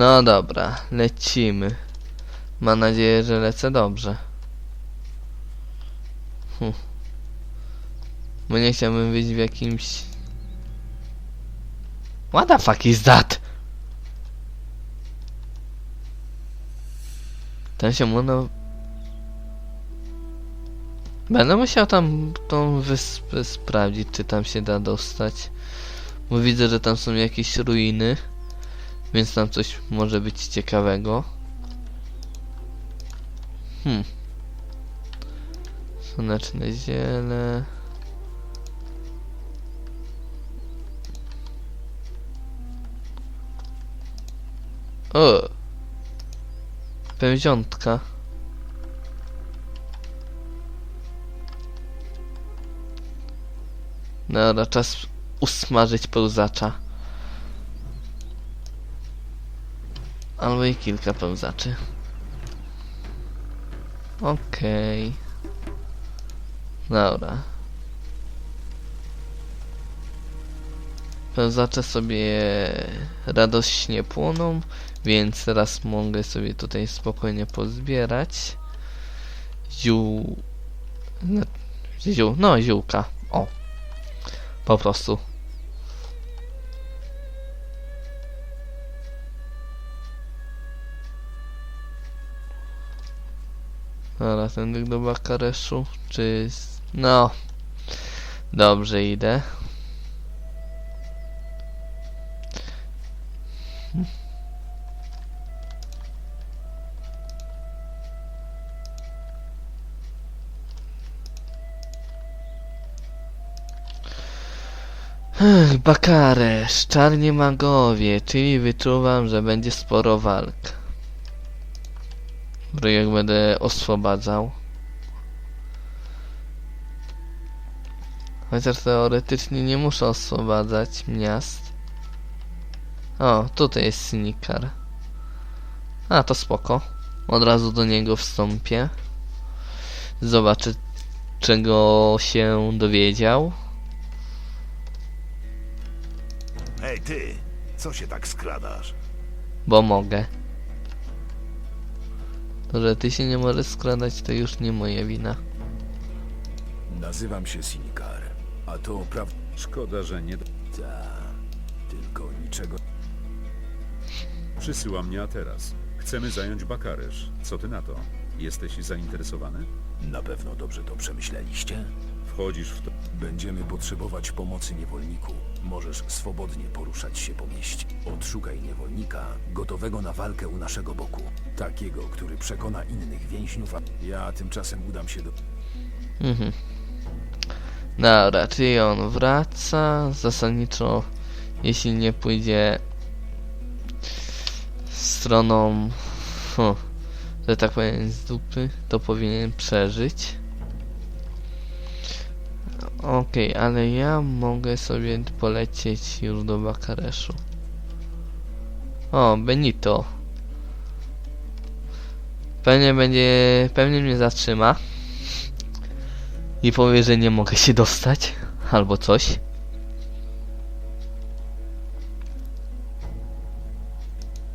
No dobra, lecimy. Mam nadzieję, że lecę dobrze. Hm. Bo nie chciałbym być w jakimś... What the fuck is that? Ten się młynął... Będę musiał tam tą wyspę sprawdzić, czy tam się da dostać. Bo widzę, że tam są jakieś ruiny. Więc tam coś może być ciekawego. Hmm. Słoneczne ziele. O! Pędziątka. Dobra, czas usmażyć pełzacza. Albo i kilka pełzaczy. Okej. Dobra. Pełzacze sobie radośnie płoną, więc teraz mogę sobie tutaj spokojnie pozbierać. Ziół... Ziół, no ziółka. O. Po prostu. Dobra, tędy do Bakareszu, czy... No. Dobrze, idę. Bakaresz, czarni magowie, czyli wyczuwam, że będzie sporo walk. Jak będę oswobadzał. Chociaż teoretycznie nie muszę oswobadzać miast. O, tutaj jest Sinikar. A, to spoko. Od razu do niego wstąpię. Zobaczę, czego się dowiedział. Hej ty, co się tak skradasz? Bo mogę. To, że ty się nie możesz skradać, to już nie moja wina. Nazywam się Sinikar, a to prawda. Szkoda, że nie. Ta, tylko niczego. Przysyła mnie a teraz. Chcemy zająć Bakaresz. Co ty na to? Jesteś zainteresowany? Na pewno dobrze to przemyśleliście. Wchodzisz w to. Będziemy potrzebować pomocy niewolniku. Możesz swobodnie poruszać się po mieście. Odszukaj niewolnika, gotowego na walkę u naszego boku. Takiego, który przekona innych więźniów, a ja tymczasem udam się do... Mhm. Dobra, czyli on wraca. Zasadniczo, jeśli nie pójdzie stroną, huh, że tak powiem, z dupy, to powinien przeżyć. Okej, ale ja mogę sobie polecieć już do Bakareszu. O, Benito. Pewnie będzie, pewnie mnie zatrzyma. I powie, że nie mogę się dostać. Albo coś.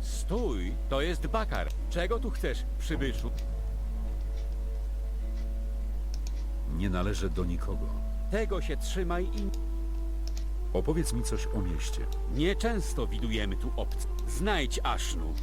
Stój, to jest Bakar. Czego tu chcesz, przybyszu? Nie należę do nikogo. Tego się trzymaj i Opowiedz mi coś o mieście. nieczęsto widujemy tu obcy. Znajdź Asznu.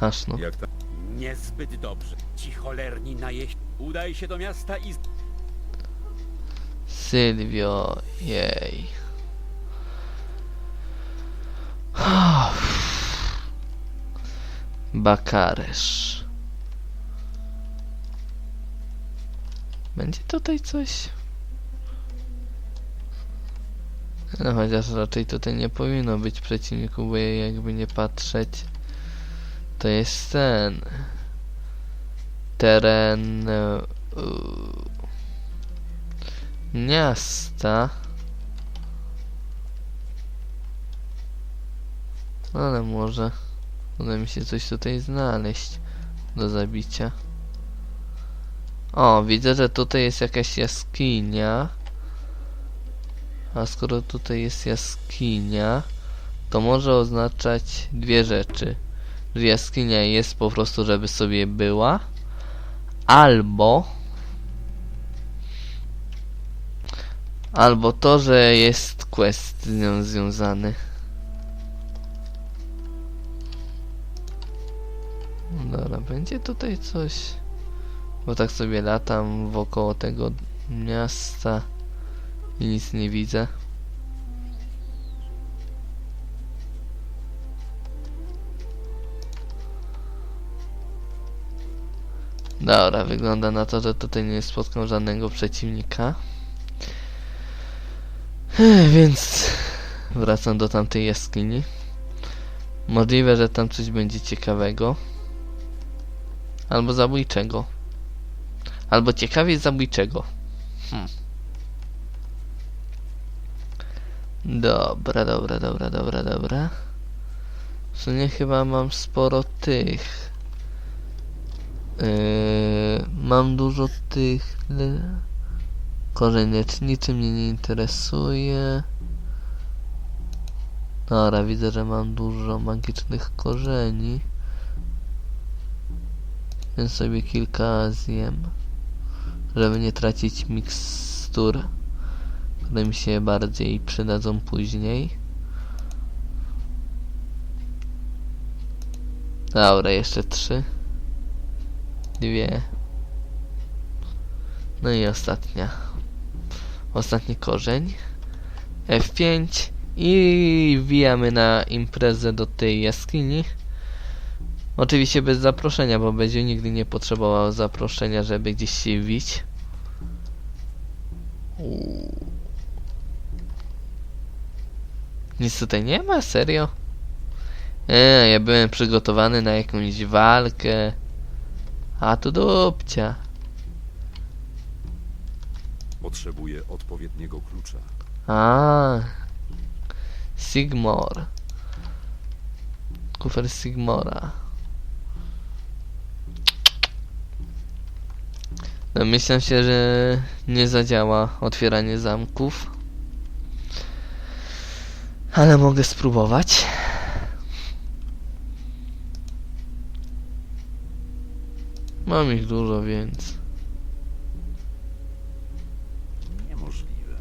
Aż no. Jak tam. Niezbyt dobrze. Ci cholerni najeść. Udaj się do miasta i... Sylwio, jej. Bakaresz. Będzie tutaj coś? No chociaż raczej tutaj nie powinno być przeciwników, bo jakby nie patrzeć, to jest ten teren e, miasta. Ale może uda mi się coś tutaj znaleźć do zabicia. O, widzę, że tutaj jest jakaś jaskinia. A skoro tutaj jest jaskinia, to może oznaczać dwie rzeczy. że jaskinia jest po prostu, żeby sobie była, albo albo to, że jest quest z nią związany. Dobra, będzie tutaj coś. Bo tak sobie latam wokoło tego miasta i nic nie widzę. Dobra, wygląda na to, że tutaj nie spotkam żadnego przeciwnika. Więc wracam do tamtej jaskini. Możliwe, że tam coś będzie ciekawego. Albo zabójczego. Albo ciekawie zabójczego. Hmm. Dobra, dobra, dobra, dobra, dobra. W sumie chyba mam sporo tych. Yy, mam dużo tych. Korzeń leczniczy mnie nie interesuje. Dobra, widzę, że mam dużo magicznych korzeni. Więc sobie kilka zjem. Żeby nie tracić mikstur, które mi się bardziej przydadzą później. Dobra, jeszcze trzy. Dwie. No i ostatnia. Ostatni korzeń. F5 i wbijamy na imprezę do tej jaskini. Oczywiście bez zaproszenia, bo będzie nigdy nie potrzebował zaproszenia, żeby gdzieś się wbić. Uuu. Nic tutaj nie ma? Serio? Eee, ja byłem przygotowany na jakąś walkę. A tu dupcia. Potrzebuję odpowiedniego klucza. A. Sigmor. Kufer Sigmora. Domyślam się, że nie zadziała otwieranie zamków. Ale mogę spróbować. Mam ich dużo, więc. Niemożliwe.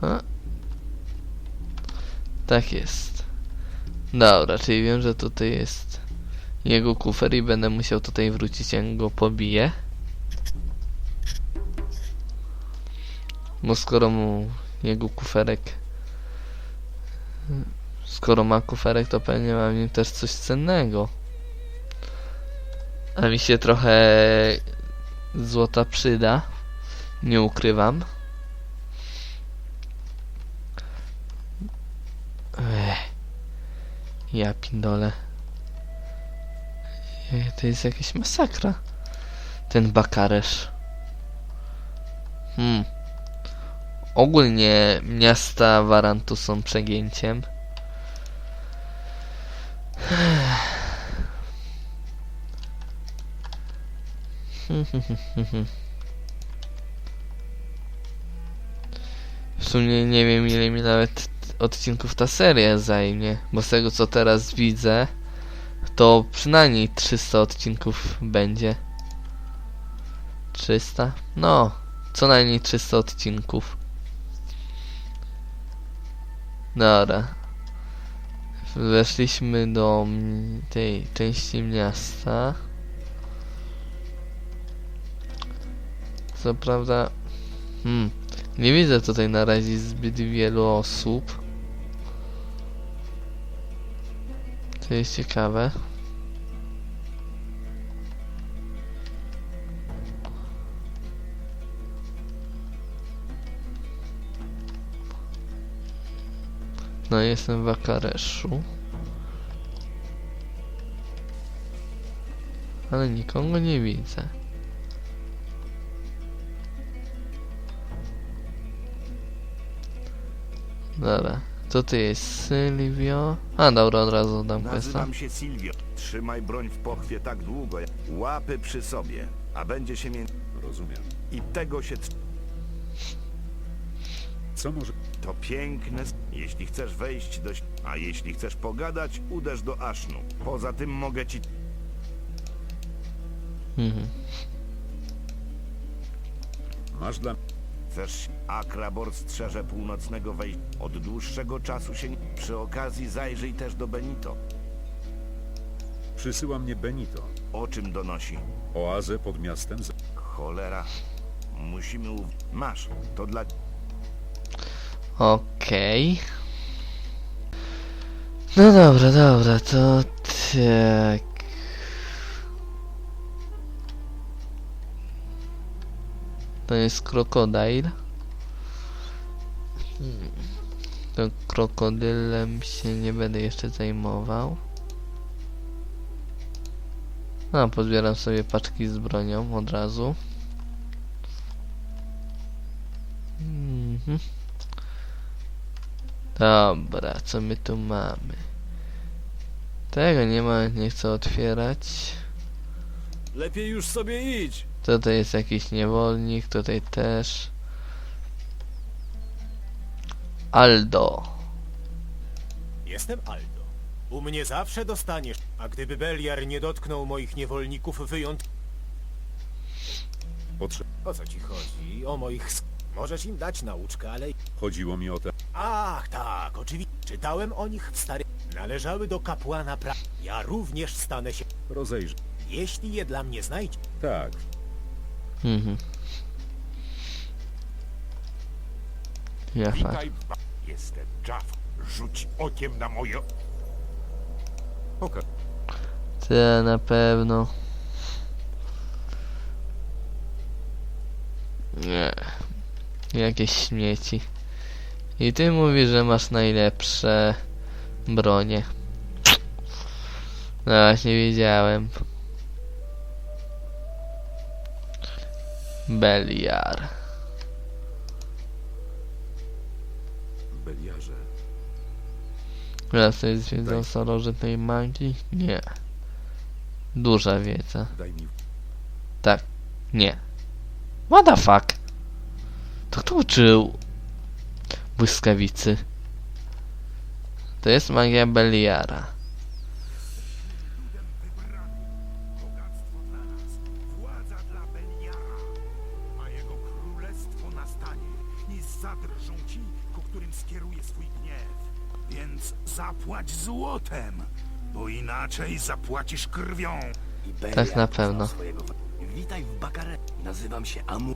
A? Tak jest. Dobra, czyli wiem, że tutaj jest jego kufer i będę musiał tutaj wrócić, jak go pobiję. Bo skoro mu jego kuferek... Skoro ma kuferek, to pewnie ma w nim też coś cennego. A mi się trochę złota przyda. Nie ukrywam. Ech. Ja pindole. To jest jakaś masakra. Ten bakaresz. Hmm. Ogólnie miasta Warantu są przegięciem. W sumie nie wiem ile mi nawet odcinków ta seria zajmie, bo z tego co teraz widzę, to przynajmniej 300 odcinków będzie. 300? No, co najmniej 300 odcinków. Dobra. Weszliśmy do tej części miasta. Co prawda, hmm, nie widzę tutaj na razie zbyt wielu osób. To jest ciekawe. No jestem w Akareszu. Ale nikogo nie widzę. Dobra. To ty jest Sylwio. A dobra, od razu dam questa. Nazywam się Silvio. Trzymaj broń w pochwie tak długo, jak łapy przy sobie, a będzie się między... Rozumiem. I tego się... tr- Co może... To piękne... Jeśli chcesz wejść do... A jeśli chcesz pogadać, uderz do Asznu. Poza tym mogę ci... Mhm. Masz dla... Chcesz... Akrabor strzeże północnego wejścia. Od dłuższego czasu się... nie- Przy okazji zajrzyj też do Benito. Przysyła mnie Benito. O czym donosi? Oazę pod miastem... Z... Cholera. Musimy... U... Masz. To dla... Okej. No dobra, dobra, to tak. To jest krokodyl. To krokodylem się nie będę jeszcze zajmował. A, pozbieram sobie paczki z bronią od razu. Mhm. Dobra, co my tu mamy? Tego nie ma, nie chcę otwierać. Lepiej już sobie idź. Tutaj jest jakiś niewolnik, tutaj też. Aldo. Jestem Aldo. U mnie zawsze dostaniesz, a gdyby Beliar nie dotknął moich niewolników wyjąt... Potrze... O co ci chodzi? O moich... sk- Możesz im dać nauczkę, ale... Chodziło mi o te... Ach, tak, oczywiście. Czytałem o nich w stary... Należały do kapłana pra... Ja również stanę się... Rozejrz... Jeśli je dla mnie znajdzie... Tak. Mhm. Ja fakt. Jestem Jaff. Rzuć okiem na moje... Pokaż. Te na pewno. Nie. Jakieś śmieci. I ty mówisz, że masz najlepsze bronie. No właśnie wiedziałem. Beliar. Beliarze. Raz jest wiedza o starożytnej magii? Nie. Duża wiedza. Daj. Tak. Nie. What the fuck? To kto uczył błyskawicy? To jest magia Beliara. Bogactwo dla nas, władza dla Beliara, a jego królestwo nastanie i zadrżą ci, ku którym skieruje swój gniew. Więc zapłać złotem, bo inaczej zapłacisz krwią. I Tak na pewno. Swojego... Witaj w Bakare. Nazywam się Amu.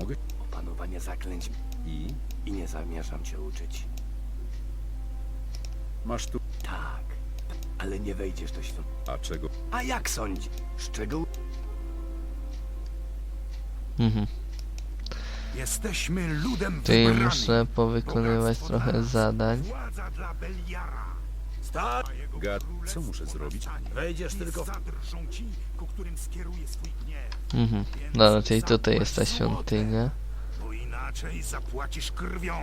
Mogę? Opanowania zaklęć I? i nie zamierzam cię uczyć. Masz tu... Tak, ale nie wejdziesz do świąt. A czego? A jak sądzi? Z czego Mhm. Jesteśmy ludem Czyli wybranym. muszę powykonywać Bogactwo trochę dla nas, zadań. Władza dla Beliara. Jego Gad, co muszę zrobić? Wejdziesz tylko w- zadrżą ci, ku którym skieruje swój gniew. Mhm. Dobra, czyli tutaj jest ta świątynia. Bo inaczej zapłacisz krwią.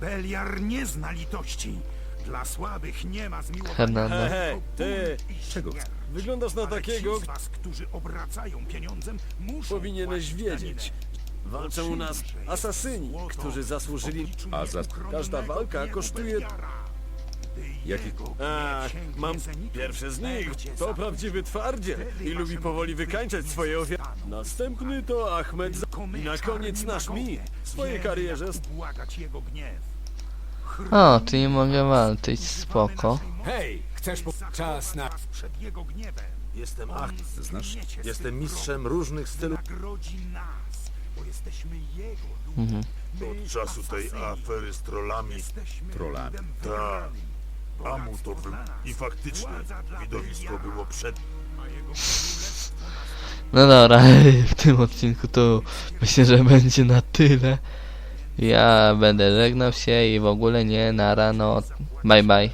Beliar nie zna litości. Dla słabych nie ma zmiłowania. Hernando. Hej, hej, ty! Czego? Wyglądasz na takiego, Ci z was, którzy obracają pieniądzem, muszą Powinieneś płacić wiedzieć. Walczą u nas asasyni, złoto którzy zasłużyli... A za- Każda walka kosztuje- Jaki- sięgnie mam pierwszy z nich. To prawdziwy twardziel i lubi powoli wykańczać nie swoje ofiary. Następny to Ahmed my, I na koniec nasz mi. W swojej karierze... jak ubłagać jego gniew. O, czyli mogę walczyć, spoko. Hej, chcesz po... czas na... przed jego gniewem. Jestem Ach. Znasz? Jestem mistrzem różnych stylów. Nagrodzi nas, bo jesteśmy jego ludem. Mhm. Od czasu tej afery z trollami. jesteśmy Trollami. ludem Tak. wybranym. Amu to był. I faktycznie widowisko było przed. a No dobra, w tym odcinku to myślę, że będzie na tyle. Ja będę żegnał się i w ogóle nie na rano. Bye bye.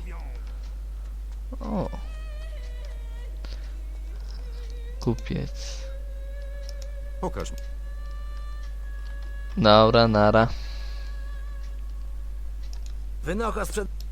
O. Kupiec. Pokaż mi. Dobra, nara. Wynocha sprzed.